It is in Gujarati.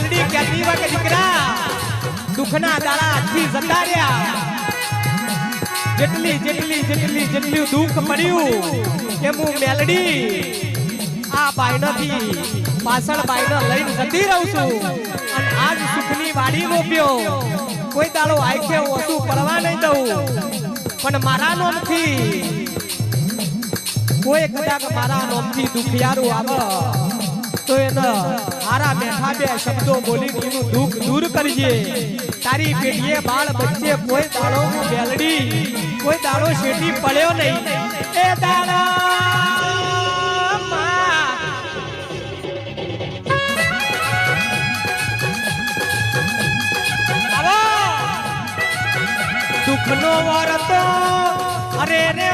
મેલડી કહેતી હોય કે દીકરા? દુઃખના દાડા આજથી જતા રહ્યા જેટલી જેટલી જેટલી, જેટલું દુઃખ પડ્યું કે હું મેલડી. આ બાયનાથી પાછળ બાયના લઈને જતી રહું છું. અને આજ સુખની વાડી રોપ્યો. કોઈ દાડો આંખે ઓછું પડવા નહીં દઉં. પણ મારા નોમથી, કોઈ કદાચ મારા નોમથી દુખિયારું આવે. તો એને હારા બેઠા બે શબ્દો બોલી એનું દુઃખ દૂર કરજે. તારી પેઢીએ બાળ બચ્ચે કોઈ દાડો હું બેલડી કોઈ દાડો શેઠી પડ્યો નહીં. એ દાડો દુઃખનો વરતો અરે રે